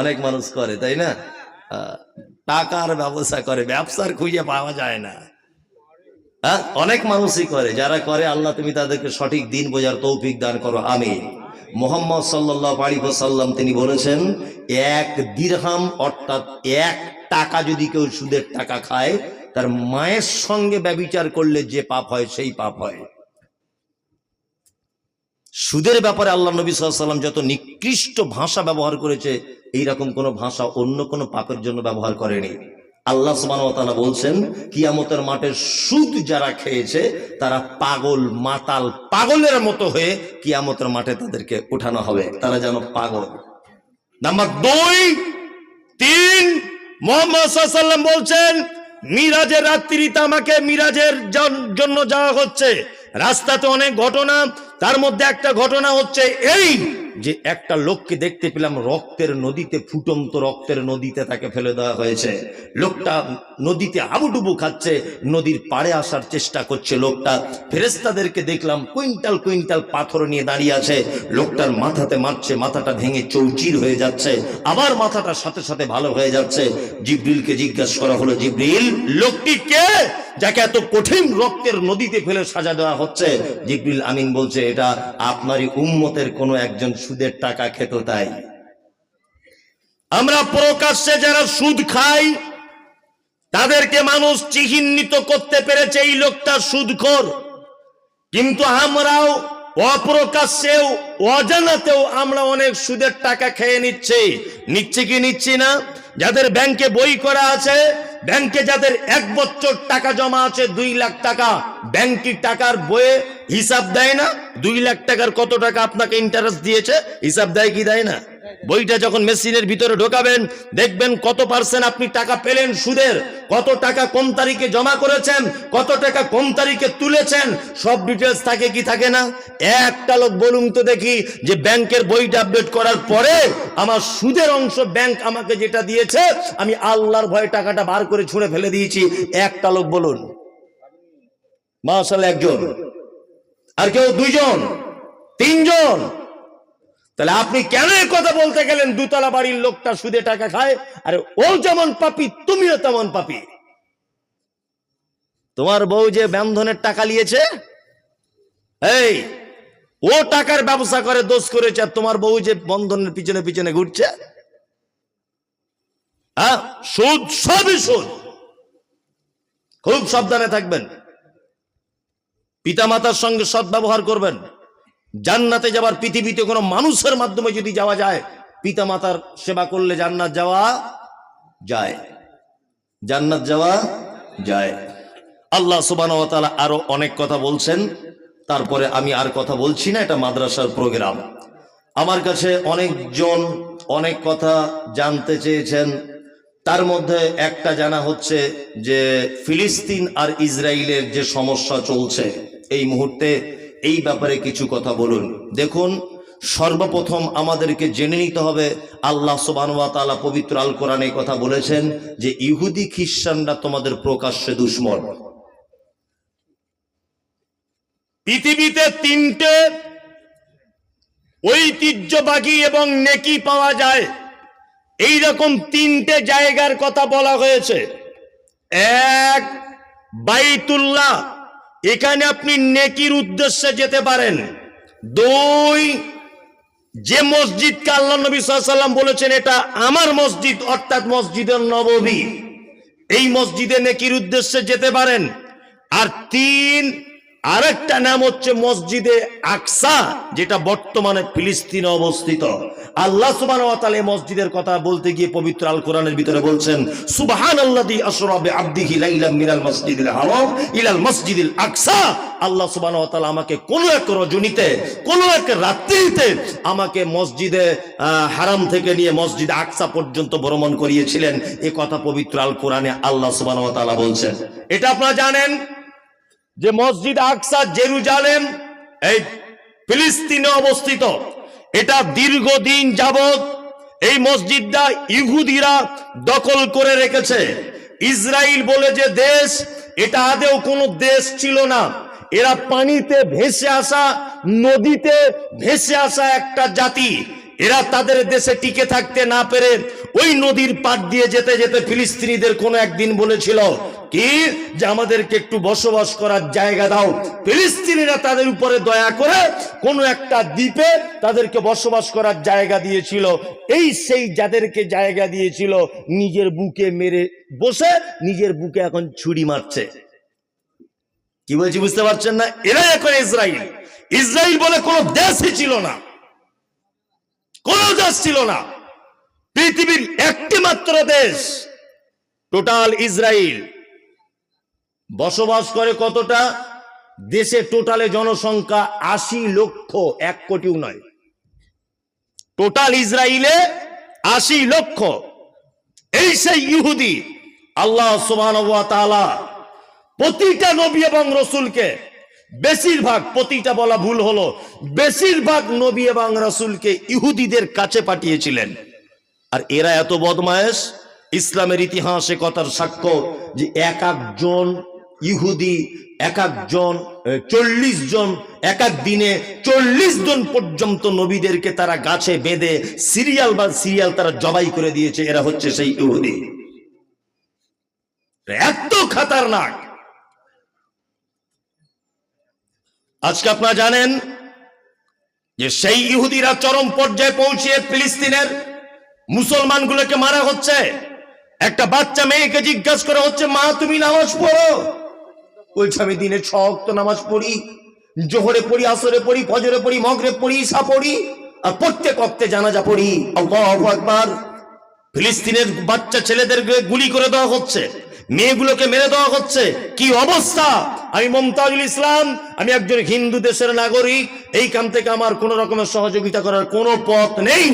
অনেক মানুষ করে, তাই না? টাকার ব্যবসা করে, ব্যবসার খুঁজে পাওয়া যায় না। হ্যাঁ অনেক মানুষই করে, যারা করে, আল্লাহ তুমি তাদেরকে সঠিক দিন বোঝার তৌফিক দান করো আমি মোহাম্মদ সাল্লাহ সাল্লাম তিনি বলেছেন, এক দিরহাম অর্থাৎ এক টাকা যদি কেউ সুদের টাকা খায়, তার মায়ের সঙ্গে ব্যবিচার করলে যে পাপ হয়, সেই পাপ হয়। সুদের ব্যাপারে আল্লাহ নবী সাল্লাম যত নিকৃষ্ট ভাষা ব্যবহার করেছে, এইরকম কোন ভাষা অন্য কোন পাপের জন্য ব্যবহার করেনি। আল্লাহ সুবান বলছেন, কিয়ামতের মাঠের সুদ যারা খেয়েছে, তারা পাগল, মাতাল, পাগলের মতো হয়ে কিয়ামতের মাঠে তাদেরকে উঠানো হবে। তারা যেন পাগল। নাম্বার দুই, তিন, মোহাম্মদ বলছেন, মিরাজের রাত্রিতে আমাকে মিরাজের জন্য যাওয়া হচ্ছে। রাস্তাতে অনেক ঘটনা তার মধ্যে একটা ঘটনা হচ্ছে এই যে একটা লোককে দেখতে পেলাম রক্তের নদীতে, ফুটন্ত রক্তের নদীতে তাকে ফেলে দেওয়া হয়েছে। লোকটা নদীতে হাবুডুবু খাচ্ছে, নদীর পাড়ে আসার চেষ্টা করছে লোকটা। ফেরেস্তাদেরকে দেখলাম কুইন্টাল কুইন্টাল পাথর নিয়ে দাঁড়িয়ে আছে। লোকটার মাথাতে মারছে, মাথাটা ভেঙে চৌচির হয়ে যাচ্ছে, আবার মাথাটা সাথে সাথে ভালো হয়ে যাচ্ছে। জিব্রিলকে জিজ্ঞাসা করা হলো, জিব্রিল, লোকটি কে যাকে এত কঠিন রক্তের নদীতে ফেলে সাজা দেওয়া হচ্ছে? জিব্রিল আমিন বলছে, এটা আপনারই উম্মতের কোনো একজন সুদের টাকা খেত তাই। আমরা প্রকাশ্যে যারা সুদ খাই, তাদেরকে মানুষ চিহ্নিত করতে পেরেছে এই লোকটা সুদখোর। কিন্তু আমরাও অপ্রকাশ্যেও, অজানাতেও আমরা অনেক সুদের টাকা খেয়ে নিচ্ছি। নিচ্ছি কি নিচ্ছি না? যাদের ব্যাংকে বই করা আছে ব্যাংকে যাদের এক বছর টাকা জমা আছে, দুই লাখ টাকা ব্যাংকি টাকার বইয়ে হিসাব দেয় না। দুই লাখ টাকার কত টাকা আপনাকে ইন্টারেস্ট দিয়েছে, হিসাব দেয় কি দেয় না? বইটা যখন মেশিনের ভিতরে ঢোকাবেন, দেখবেন কত পার্সেন্ট আপনি টাকা পেলেন সুদের, কত টাকা কোন তারিখে জমা করেছেন, কত টাকা কোন তারিখে তুলেছেন, সব ডিটেলস থাকে কি থাকে না? একটা লোক বলুন তো দেখি, যে ব্যাংকের বইটা আপডেট করার পরে আমার সুদের অংশ ব্যাংক আমাকে যেটা দিয়েছে, আমি আল্লাহর ভয়ে টাকাটা বার করে ছুঁড়ে ফেলে দিয়েছি। একটা লোক বলুন মাসাল একজন, আর কেউ দুইজন, তিনজন তাহলে আপনি কেন কথা বলতে গেলেন? দুতলা বাড়ির লোকটা সুদে টাকা খায়। আরে ও যেমন পাপি, তুমিও তেমন পাপি। তোমার বউ যে ব্যন্ধনের টাকা নিয়েছে? এই, ও টাকার ব্যবসা করে, দোষ করেছে, আর তোমার বউ যে বন্ধনের পিছনে পিছনে ঘুরছে? হ্যাঁ? সুদ, সবই সুদ। খুব সাবধানে থাকবেন। পিতামাতার সঙ্গে সৎ ব্যবহার করবেন। জান্নাতে যাবার পৃথিবীতে কোনো মানুষের মাধ্যমে যদি যাওয়া যায় পিতা মাতার সেবা করলে জান্নাত যাওয়া যায়। জান্নাত যাওয়া যায়। আল্লাহ সুবান আরও অনেক কথা বলছেন। তারপরে আমি আর কথা বলছি না, এটা মাদ্রাসার প্রোগ্রাম। আমার কাছে অনেকজন অনেক কথা জানতে চেয়েছেন। তার মধ্যে একটা জানা হচ্ছে যে, ফিলিস্তিন আর ইসরায়েলের যে সমস্যা চলছে, এই মুহূর্তে এই ব্যাপারে কিছু কথা বলুন। দেখুন, সর্বপ্রথম আমাদেরকে জেনে নিতে হবে, আল্লাহ সোবানুয়াতালা পবিত্র আল কোরআন কোরআনে কথা বলেছেন যে ইহুদি খ্রিস্টানরা তোমাদের প্রকাশ্যে দুশ্মন। পৃথিবীতে তিনটে ঐতিহ্যবাগী এবং নেকি পাওয়া যায়। এই রকম তিনটে জায়গার কথা বলা হয়েছে। এক, বাইতুল্লাহ। এখানে আপনি নেকির উদ্দেশ্যে যেতে পারেন। দুই, যে মসজিদকে আল্লাহ নবী সাল্লাম বলেছেন, এটা আমার মসজিদ, অর্থাৎ মসজিদের নববী এই মসজিদে নেকির উদ্দেশ্যে যেতে পারেন। আর তিন আরেকটা নাম হচ্ছে মসজিদে আকসা, যেটা বর্তমানে ফিলিস্তিনে অবস্থিত। আল্লাহ সুবাহ মসজিদের কথা বলতে গিয়ে পবিত্র আল কোরআনের ভিতরে বলছেন সুবাহান মিনাল মসজিদিল হারাম ইলাল আকসা। আল্লাহ আমাকে কোন এক রজনীতে, কোন এক রাত্রিতে আমাকে মসজিদে হারাম থেকে নিয়ে মসজিদ আকসা পর্যন্ত ভ্রমণ করিয়েছিলেন। এ কথা পবিত্র আল কোরআনে আল্লাহ সুবাহ বলছেন। এটা আপনারা জানেন? যে মসজিদ আকসা জেরুজালেম, এই ফিলিস্তিনে অবস্থিত। এটা দীর্ঘদিন যাবত এই মসজিদটা ইহুদিরা দখল করে রেখেছে। ইসরায়েল বলে যে দেশ, এটা আদেও কোনো দেশ ছিল না। এরা পানিতে ভেসে আসা, নদীতে ভেসে আসা একটা জাতি। এরা তাদের দেশে টিকে থাকতে না পেরে ওই নদীর পাড় দিয়ে যেতে যেতে ফিলিস্তিনিদের কোনো একদিন বলেছিল, কি? যে আমাদেরকে একটু বসবাস করার জায়গা দাও। ফিলিস্তিনিরা তাদের উপরে দয়া করে কোনো একটা দ্বীপে তাদেরকে বসবাস করার জায়গা দিয়েছিল। এই সেই যাদেরকে জায়গা দিয়েছিল, নিজের বুকে মেরে বসে, নিজের বুকে এখন ছুরি মারছে। কি বলছি বুঝতে পারছেন না? এরাই এখন ইসরায়েল ইসরায়েল বলে কোনো দেশই ছিল না। কোন দেশ ছিল না। পৃথিবীর একটি মাত্র দেশ, টোটাল ইসরায়েল বসবাস করে কতটা? দেশে টোটালে জনসংখ্যা আশি লক্ষ এক কোটিও নয়। টোটাল ইসরায়েলে আশি লক্ষ। এই সেই ইহুদি, আল্লাহ সুবহান প্রতিটা নবী এবং রসুলকে বেশিরভাগ, প্রতিটা বলা ভুল হলো, বেশিরভাগ নবী এবং রসুলকে ইহুদিদের কাছে পাঠিয়েছিলেন। আর এরা এত বদমায়েশ, ইসলামের ইতিহাসে কথার সাক্ষ্য যে এক একজন ইহুদি, এক একজন চল্লিশ জন, এক এক দিনে চল্লিশ জন পর্যন্ত নবীদেরকে তারা গাছে বেঁধে সিরিয়াল বা সিরিয়াল তারা জবাই করে দিয়েছে, এরা হচ্ছে সেই ইহুদি। এত খাতারনাক। আজকে আপনারা জানেন যে সেই ইহুদিরা চরম পর্যায়ে পৌঁছিয়ে ফিলিস্তিনের মুসলমানগুলোকে মারা হচ্ছে। একটা বাচ্চা মেয়েকে জিজ্ঞাসা করা হচ্ছে, মা, তুমি নামাজ পড়ো? বলছে, আমি দিনে ছ অক্ত নামাজ পড়ি, জোহরে পড়ি, আসরে পড়ি, ফজরে পড়ি মগরে পড়ি, ঈশা পড়ি, আর প্রত্যেক অক্তে জানাজা পড়ি। আকবার। ফিলিস্তিনের বাচ্চা ছেলেদেরকে গুলি করে দেওয়া হচ্ছে, মেয়েগুলোকে মেরে দেওয়া হচ্ছে। কি অবস্থা? আমি মমতাজুল ইসলাম আমি একজন হিন্দু দেশের নাগরিক, এই কাম থেকে আমার কোন রকমের সহযোগিতা করার কোনো পথ নেই।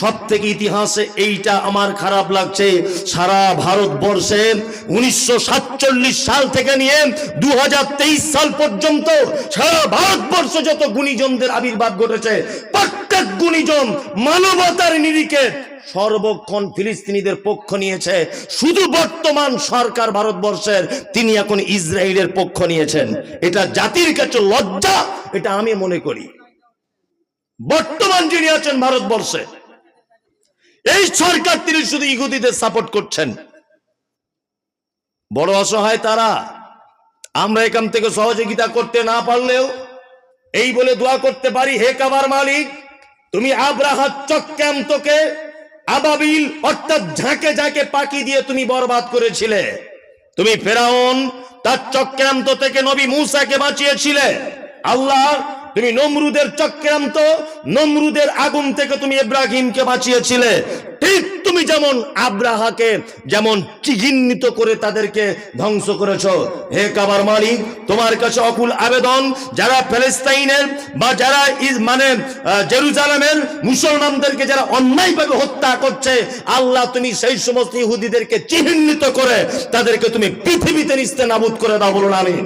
সব থেকে ইতিহাসে এইটা আমার খারাপ লাগছে। সারা ভারতবর্ষে উনিশশো সাল থেকে নিয়ে দু সাল পর্যন্ত সারা ভারতবর্ষ যত গুণীজনদের আবির্ভাব ঘটেছে, প্রত্যেক গুণীজন মানবতার নিরিখে সর্বক্ষণ ফিলিস্তিনিদের পক্ষ নিয়েছে। শুধু বর্তমান সরকার ভারতবর্ষের, তিনি এখন ইসরায়েলের পক্ষ নিয়েছেন। এটা জাতির কাছে লজ্জা এটা আমি মনে করি। বর্তমান যিনি আছেন ভারতবর্ষে, এই সরকার তিনি শুধু ইহুদিদের সাপোর্ট করছেন। বড় অসহায় তারা, আমরা এখান থেকে সহযোগিতা করতে না পারলেও এই বলে দোয়া করতে পারি, হে কাবার মালিক, তুমি আব্রাহাত চক্রান্তকে আবাবিল অর্থাৎ ঝাঁকে ঝাঁকে পাখি দিয়ে তুমি বরবাদ করেছিলে। তুমি ফেরাউন তার চক্রান্ত থেকে নবী মুসাকে বাঁচিয়েছিলেন। আল্লাহ তুমি নমরুদের চক্রান্ত, নমরুদের আগুন থেকে তুমি ইব্রাহিমকে বাঁচিয়েছিলে। ঠিক তুমি যেমন আব্রাহাকে যেমন চিহ্নিত করে তাদেরকে ধ্বংস করেছ। হে কাবার মালিক, তোমার কাছে অকুল আবেদন, যারা প্যালেস্তাইনের বা যারা মানে জেরুজালেমের মুসলমানদেরকে যারা অন্যায়ভাবে হত্যা করছে, আল্লাহ তুমি সেই সমস্ত ইহুদিদেরকে চিহ্নিত করে তাদেরকে তুমি পৃথিবীতে নিস্তে নাবুদ করে দাও বলুন আমি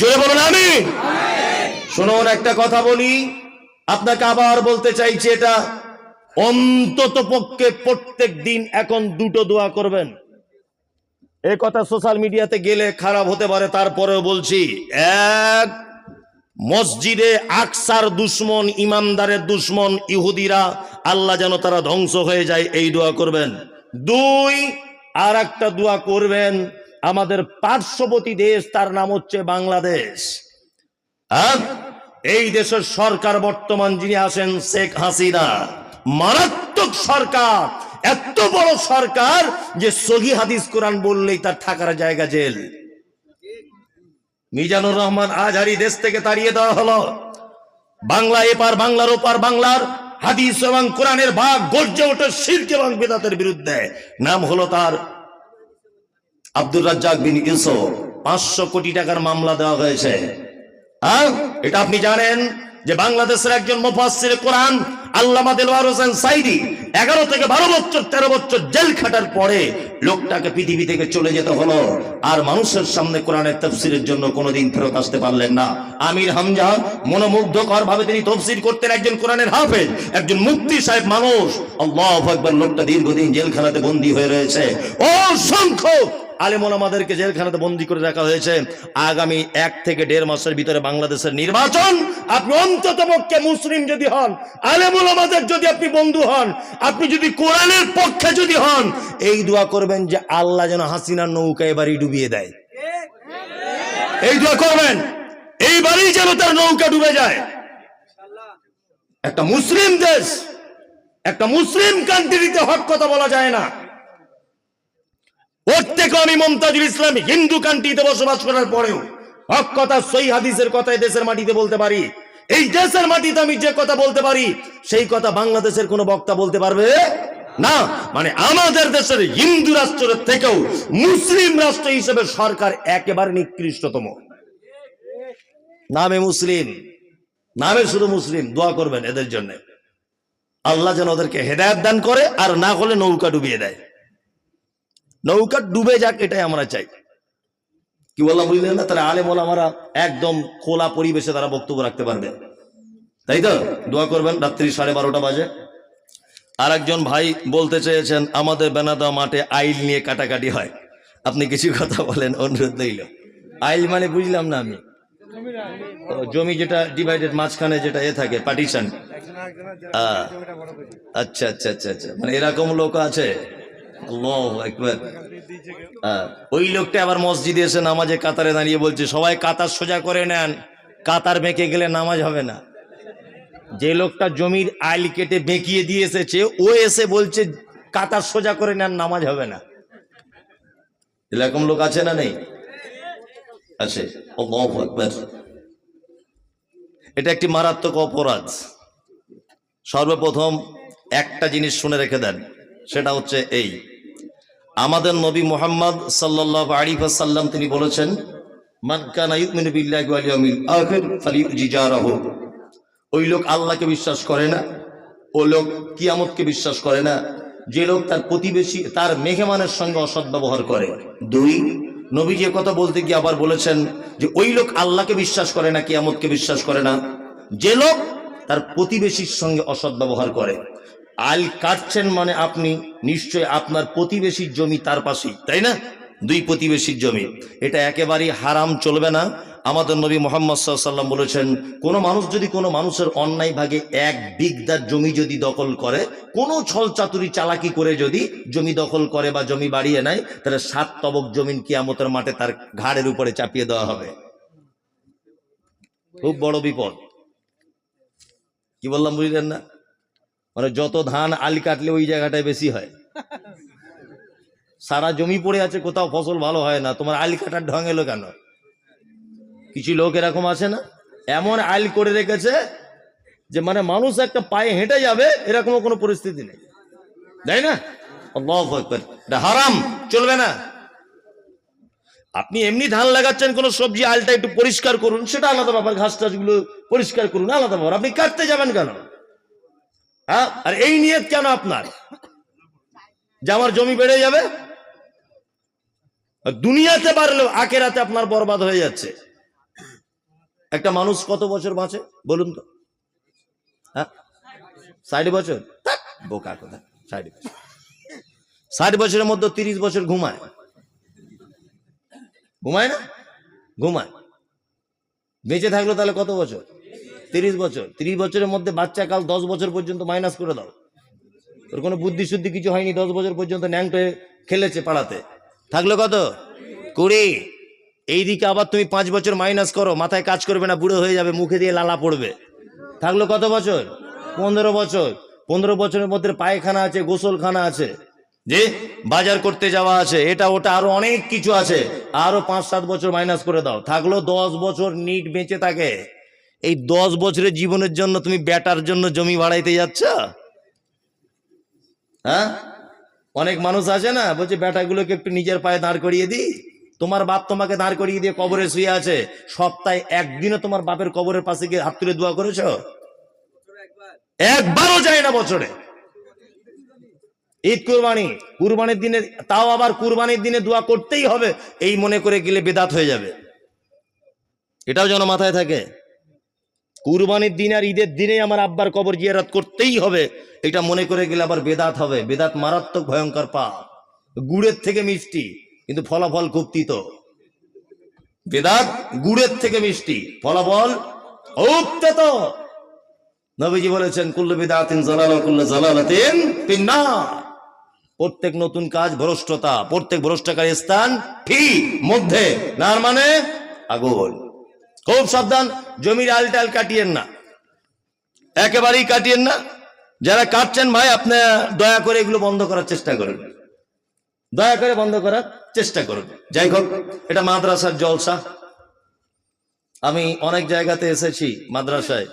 জোরে বলুন আমি শুনুন, একটা কথা বলি। আপনাকে আবার বলতে চাইছি এটা। অন্তত পক্ষে প্রত্যেক দিন এখন দুটো দোয়া করবেন। এ কথা সোশ্যাল মিডিয়াতে গেলে খারাপ হতে পারে, তারপরেও বলছি। এক, মসজিদে আকসার দুশ্মন, ইমানদারের দুশ্মন ইহুদিরা, আল্লাহ যেন তারা ধ্বংস হয়ে যায়, এই দোয়া করবেন। দুই আর একটা দোয়া করবেন। আমাদের পার্শ্ববর্তী দেশ, তার নাম হচ্ছে বাংলাদেশ। হ্যাঁ? এই দেশের সরকার বর্তমান যিনি আছেন শেখ হাসিনা, মারাত্মক সরকার, এত বড় সরকার যে সহি হাদিস কোরআন বললেই তার থাকার জায়গা জেল। মিজানুর রহমান আজহারি দেশ থেকে তাড়িয়ে দেওয়া হলো। বাংলা এপার বাংলার ওপার বাংলার হাদিস এবং কোরআনের ভাগ গর্জে ওঠে শির্ক এবং বেদাতের বিরুদ্ধে। নাম হলো তার আব্দুর রাজ্জাক বিন ইউসুফ। পাঁচশো কোটি টাকার মামলা দেওয়া হয়েছে। হ্যাঁ? এটা আপনি জানেন যে বাংলাদেশের একজন মুফাসসির কোরআন, আল্লামা দেলওয়ার হোসেন সাইদি, এগারো থেকে বারো বছর, তেরো বছর জেল খাটার পরে লোকটাকে পৃথিবী থেকে চলে যেতে হলো। আর মানুষের সামনে কোরআনের তফসিরের জন্য কোনোদিন ফেরত আসতে পারলেন না। আমির হামজা মনোমুগ্ধকর ভাবে তিনি তফসির করতেন একজন কোরআনের হাফেজ, একজন মুক্তি সাহেব মানুষ। আল্লাহ একবার লোকটা দীর্ঘদিন জেলখানাতে বন্দী হয়ে রয়েছে। অসংখ্য আলেমন আমাদেরকে জেলখানাতে বন্দি করে রাখা হয়েছে। আগামী এক থেকে দেড় মাসের ভিতরে বাংলাদেশের নির্বাচন। আপনি অন্তত পক্ষে মুসলিম যদি হন, আলেমুল আমাদের যদি আপনি বন্ধু হন, আপনি যদি কোরআনের পক্ষে যদি হন, এই দোয়া করবেন যে আল্লাহ যেন হাসিনার নৌকা এবারই ডুবিয়ে দেয়। এই দোয়া করবেন এইবারই যেন তার নৌকা ডুবে যায়। একটা মুসলিম দেশ, একটা মুসলিম কান্ট্রিতে হক কথা বলা যায় না। ওর থেকে আমি মমতাজুল ইসলাম হিন্দু কান্ট্রিতে বসবাস করার পরেও হক কথা, সই হাদিসের কথা দেশের মাটিতে বলতে পারি। এই দেশের মাটিতে আমি যে কথা বলতে পারি, সেই কথা বাংলাদেশের কোনো বক্তা বলতে পারবে না। মানে আমাদের দেশের হিন্দু রাষ্ট্রের থেকেও মুসলিম রাষ্ট্র হিসেবে সরকার একেবারে নিকৃষ্টতম। নামে মুসলিম, নামে শুধু মুসলিম, দোয়া করবেন এদের জন্য। আল্লাহ যেন ওদেরকে হেদায়ত দান করে আর না হলে নৌকা ডুবিয়ে দেয়। নৌকা ডুবে যাক এটাই আমরা চাই। কি বললাম বুঝলেন না? তাহলে আলেম আমরা একদম খোলা পরিবেশে তারা বক্তব্য রাখতে পারবে। তাই তো? দোয়া করবেন, রাত্রি সাড়ে বারোটা বাজে। আর একজন ভাই বলতে চেয়েছেন, আমাদের বেনাদা মাঠে আইল নিয়ে কাটাকাটি হয়। আপনি কিছু কথা বলেন, অনুরোধ রইল। আইল মানে বুঝলাম না আমি। জমি যেটা ডিভাইডেড মাঝখানে যেটা এ থাকে পার্টিশন আচ্ছা আচ্ছা আচ্ছা আচ্ছা। মানে এরকম লোক আছে। ওই লোকটা আবার মসজিদে এসে নামাজে কাতারে দাঁড়িয়ে বলছে সবাই কাতার সোজা করে নেন কাতার বেঁকে গেলে নামাজ হবে না। যে লোকটা জমির আইল কেটে বেঁকিয়ে দিয়ে এসেছে ও এসে বলছে কাতার সোজা করে নেন নামাজ হবে না। এরকম লোক আছে না নেই? আছে। এটা একটি মারাত্মক অপরাধ। সর্বপ্রথম একটা জিনিস শুনে রেখে দেন সেটা হচ্ছে এই। আমাদের নবী মোহাম্মদ সাল্লাহ আলী সাল্লাম তিনি বলেছেন ওই লোক আল্লাহকে বিশ্বাস করে না, ও লোক কিয়ামতকে বিশ্বাস করে না। যে লোক তার প্রতিবেশী, তার মেহমানের সঙ্গে অসৎ ব্যবহার করে। দুই, নবী যে কথা বলতে গিয়ে আবার বলেছেন যে, ওই লোক আল্লাহকে বিশ্বাস করে না, কিয়ামতকে বিশ্বাস করে না। যে লোক তার প্রতিবেশীর সঙ্গে অসৎ ব্যবহার করে। আল কাটছেন মানে আপনি নিশ্চয় আপনার প্রতিবেশীর জমি তার পাশেই, তাই না? দুই প্রতিবেশীর জমি। এটা একেবারেই হারাম চলবে না। আমাদের নবী মোহাম্মদ সাল্লাম বলেছেন, কোনো মানুষ যদি কোনো মানুষের অন্যায় ভাগে এক বিগদার জমি যদি দখল করে, কোনো ছল চাতুরি চালাকি করে যদি জমি দখল করে বা জমি বাড়িয়ে নেয়, তাহলে সাত তবক জমিন কিয়ামতের মাঠে তার ঘাড়ের উপরে চাপিয়ে দেওয়া হবে। খুব বড় বিপদ। কি বললাম, বুঝলেন না? মানে যত ধান আল কাটলে ওই জায়গাটায় বেশি হয়। সারা জমি পড়ে আছে, কোথাও ফসল ভালো হয় না। তোমার আল কাটার ঢং এলো কেন? কিছু লোক এরকম আছে না? এমন আইল করে রেখেছে যে মানে মানুষ একটা পায়ে হেঁটে যাবে এরকম কোনো পরিস্থিতি নেই। তাই না? হারাম, চলবে না। আপনি এমনি ধান লাগাচ্ছেন, কোন সবজি আলটা একটু পরিষ্কার করুন, সেটা আলাদা ব্যাপার ঘাস টাসগুলো পরিষ্কার করুন, আলাদা ব্যাপার। আপনি কাটতে যাবেন কেন? হ্যাঁ? আর এই নিয়ত কেন আপনার? যে আমার জমি বেড়ে যাবে? দুনিয়াতে পারলেও আখেরাতে আপনার বরবাদ হয়ে যাচ্ছে। একটা মানুষ কত বছর বাঁচে বলুন তো? হ্যাঁ? ষাট বছর? বোকা কথা ষাট বছর। ষাট বছরের মধ্যে তিরিশ বছর ঘুমায়। ঘুমায় না? ঘুমায়। বেঁচে থাকল তাহলে কত বছর? তিরিশ বছর, তিরিশ বছরের মধ্যে বাচ্চা কাল দশ বছর পর্যন্ত মাইনাস করে দাও। ওর কোনো বুদ্ধি শুদ্ধি কিছু হয়নি, দশ বছর পর্যন্ত ন্যাংটে খেলেছে পাড়াতে। থাকল কত? কুড়ি। এইদিকে আবার তুমি পাঁচ বছর মাইনাস করো, মাথায় কাজ করবে না, বুড়ো হয়ে যাবে, মুখে দিয়ে লালা পড়বে। থাকল কত বছর? পনেরো বছর। পনেরো বছরের মধ্যে পায়খানা আছে, গোসলখানা আছে। যে বাজার করতে যাওয়া আছে, এটা ওটা আরও অনেক কিছু আছে। আরও পাঁচ সাত বছর মাইনাস করে দাও। থাকল দশ বছর নিট বেঁচে থাকে। এই দশ বছরের জীবনের জন্য তুমি বেটার জন্য জমি বাড়াইতে যাচ্ছ? হ্যাঁ? অনেক মানুষ আছে না, বলছে, বেটাগুলোকে একটু নিজের পায়ে দাঁড় করিয়ে দিই। তোমার বাপ তোমাকে দাঁড় করিয়ে দিয়ে কবরে শুয়ে আছে। সপ্তাহে একদিনও তোমার বাপের কবরের পাশে গিয়ে হাত তুলে দোয়া করেছ? একবারও যায় না বছরে। ঈদ কুরবানি। কুরবানির দিনে, তাও আবার কুরবানির দিনে দোয়া করতেই হবে। এই মনে করে গেলে বেদাত হয়ে যাবে। এটাও যেন মাথায় থাকে। কুরবানির দিন আর ঈদের দিনে আমার আব্বার কবর জিয়ারত করতেই হবে। এটা মনে করে গেলে আবার বেদাত হবে। বেদাত মারাত্মক ভয়ঙ্কর পা গুড়ের থেকে মিষ্টি, কিন্তু ফলাফল খুব তিতো। বেদাত গুড়ের থেকে মিষ্টি, ফলাফল নবীজি বলেছেন, কুল্লু ফিন্নার। প্রত্যেক নতুন কাজ ভ্রষ্টতা, প্রত্যেক ভ্রষ্টকারী স্থান ফি, মধ্যে। নার মানে আগুন। খুব সাবধান, জমির আল টাল কাটিয়েন না। একেবারেই কাটিয়েন না। যারা কাটছেন ভাই, আপনি দয়া করে এগুলো বন্ধ করার চেষ্টা করুন। দয়া করে বন্ধ করার চেষ্টা করুন। যাই হোক, এটা মাদ্রাসার জলসা। আমি অনেক জায়গাতে এসেছি মাদ্রাসায়।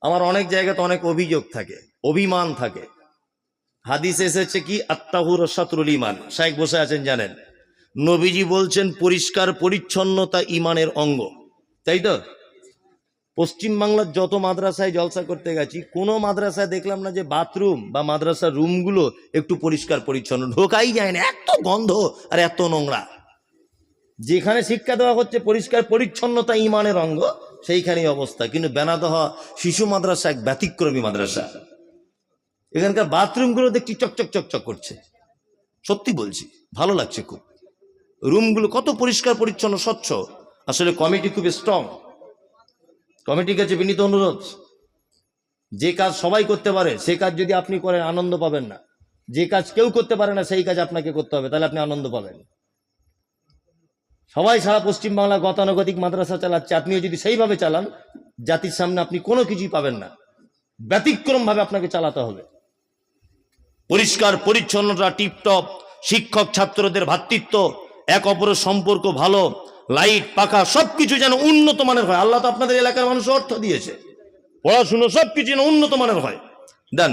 আমার অনেক জায়গাতে অনেক অভিযোগ থাকে, অভিমান থাকে। হাদিস এসেছে কি? আত্মাহুর সাতরুল ইমান শাইখ বসে আছেন, জানেন। নবীজি বলছেন, পরিষ্কার পরিচ্ছন্নতা ইমানের অঙ্গ। তাই তো? পশ্চিম বাংলার যত মাদ্রাসায় জলসা করতে গেছি, কোনো মাদ্রাসায় দেখলাম না যে বাথরুম বা মাদ্রাসার রুমগুলো একটু পরিষ্কার পরিচ্ছন্ন। ঢোকাই যায় না, এত গন্ধ আর এত নোংরা। যেখানে শিক্ষা দেওয়া হচ্ছে পরিষ্কার পরিচ্ছন্নতা ইমানের অঙ্গ, সেইখানেই অবস্থা। কিন্তু বেনাদহ শিশু মাদ্রাসা এক ব্যতিক্রমী মাদ্রাসা। এখানকার বাথরুমগুলো দেখছি চকচক চকচক করছে। সত্যি বলছি, ভালো লাগছে খুব। রুমগুলো কত পরিষ্কার পরিচ্ছন্ন, স্বচ্ছ। আসলে কমিটি খুব স্ট্রং কমিটির কাছে বিনীত অনুরোধ, যে কাজ সবাই করতে পারে, সে কাজ যদি আপনি করেন, আনন্দ পাবেন না। যে কাজ কেউ করতে পারে না, সেই কাজ আপনাকে করতে হবে, তাহলে আপনি আনন্দ পাবেন। সবাই সারা পশ্চিমবাংলা গতানুগতিক মাদ্রাসা চালাচ্ছে, আপনিও যদি সেইভাবে চালান, জাতির সামনে আপনি কোনো কিছুই পাবেন না। ব্যতিক্রম ভাবে আপনাকে চালাতে হবে। পরিষ্কার, পরিচ্ছন্নতা, টিপটপ, শিক্ষক ছাত্রদের ভ্রাতৃত্ব এক অপরের সম্পর্ক ভালো। লাইট, পাখা সব কিছু যেন উন্নত মানের হয়। আল্লাহ তো আপনাদের এলাকার মানুষ অর্থ দিয়েছে। পড়াশুনো সব কিছু যেন উন্নত মানের হয়। দেন